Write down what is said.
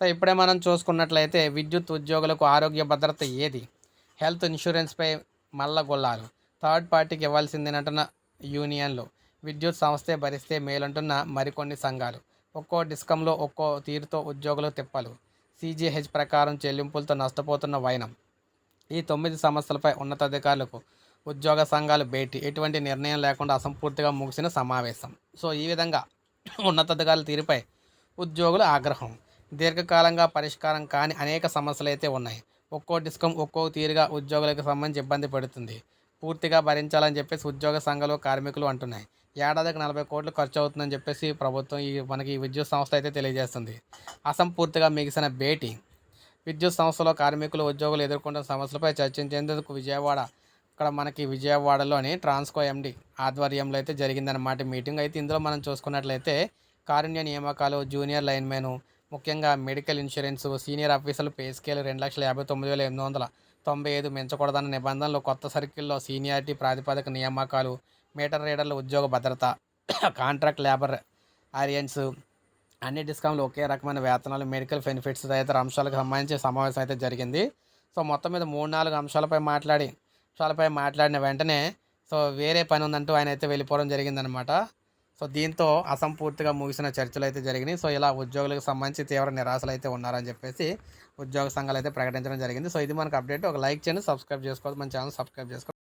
So ఇప్పుడే మనం చూసుకున్నట్లయితే విద్యుత్ ఉద్యోగులకు ఆరోగ్య భద్రత ఏది? హెల్త్ ఇన్సూరెన్స్పై మల్ల గొల్లాలు థర్డ్ పార్టీకి ఇవ్వాల్సిందేనంటున్న యూనియన్లు. విద్యుత్ సంస్థే భరిస్తే మేలంటున్న మరికొన్ని సంఘాలు. ఒక్కో డిస్కంలో ఒక్కో తీరుతో ఉద్యోగులు తిప్పలు. సీజీహెచ్ ప్రకారం చెల్లింపులతో నష్టపోతున్న వైనం. ఈ తొమ్మిది సమస్యలపై ఉన్నతాధికారులకు ఉద్యోగ సంఘాలు భేటీ. ఎటువంటి నిర్ణయం లేకుండా అసంపూర్తిగా ముగిసిన సమావేశం. సో ఈ విధంగా ఉన్నతాధికారుల తీరుపై ఉద్యోగుల ఆగ్రహం. దీర్ఘకాలంగా పరిష్కారం కాని అనేక సమస్యలు అయితే ఉన్నాయి. ఒక్కో డిస్కం ఒక్కో తీరుగా ఉద్యోగులకు సంబంధించి ఇబ్బంది పడుతుంది. పూర్తిగా భరించాలని చెప్పేసి ఉద్యోగ సంఘాలు కార్మికులు అంటున్నాయి. ఏడాదికి నలభై కోట్లు ఖర్చు అవుతుందని చెప్పేసి ప్రభుత్వం ఈ మనకి విద్యుత్ సంస్థ అయితే తెలియజేస్తుంది. అసంపూర్తిగా మిగిసిన భేటీ. విద్యుత్ సంస్థలో కార్మికులు ఉద్యోగులు ఎదుర్కొంటున్న సమస్యలపై చర్చించేందుకు విజయవాడ ఇక్కడ మనకి విజయవాడలోని ట్రాన్స్కో ఎండి ఆధ్వర్యంలో అయితే జరిగిందన్నమాట మీటింగ్. అయితే ఇందులో మనం చూసుకున్నట్లయితే కారుణ్య నియామకాలు జూనియర్ లైన్మెను ముఖ్యంగా మెడికల్ ఇన్సూరెన్స్ సీనియర్ ఆఫీసర్లు పే స్కేల్ రెండు లక్షల యాభై తొమ్మిది వేల ఎనిమిది వందల తొంభై ఐదు మించకూడదన్న నిబంధనలు కొత్త సర్కిల్లో సీనియారిటీ ప్రాతిపదిక నియామకాలు మీటర్ రీడర్ల ఉద్యోగ భద్రత కాంట్రాక్ట్ లేబర్ ఆరియన్స్ అన్ని డిస్కౌంట్లు ఒకే రకమైన వేతనాలు మెడికల్ బెనిఫిట్స్ తదితర అంశాలకు సంబంధించి సమావేశం అయితే జరిగింది. సో మొత్తం మీద మూడు నాలుగు అంశాలపై మాట్లాడి అంశాలపై మాట్లాడిన వెంటనే సో వేరే పని ఉందంటూ ఆయన అయితే వెళ్ళిపోవడం జరిగిందనమాట సో దీంతో అసంపూర్తిగా ముగిసిన చర్చలు అయితే జరిగినాయి. సో ఇలా ఉద్యోగులకు సంబంధించి తీవ్ర నిరాశలు అయితే ఉన్నారని చెప్పేసి ఉద్యోగ సంఘాలు అయితే ప్రకటించడం జరిగింది. సో ఇది మనకు అప్డేట్. ఒక లైక్ చేయండి సబ్స్క్రైబ్ చేసుకోవద్దు. మన ఛానల్ సబ్స్క్రైబ్ చేసుకోవాలి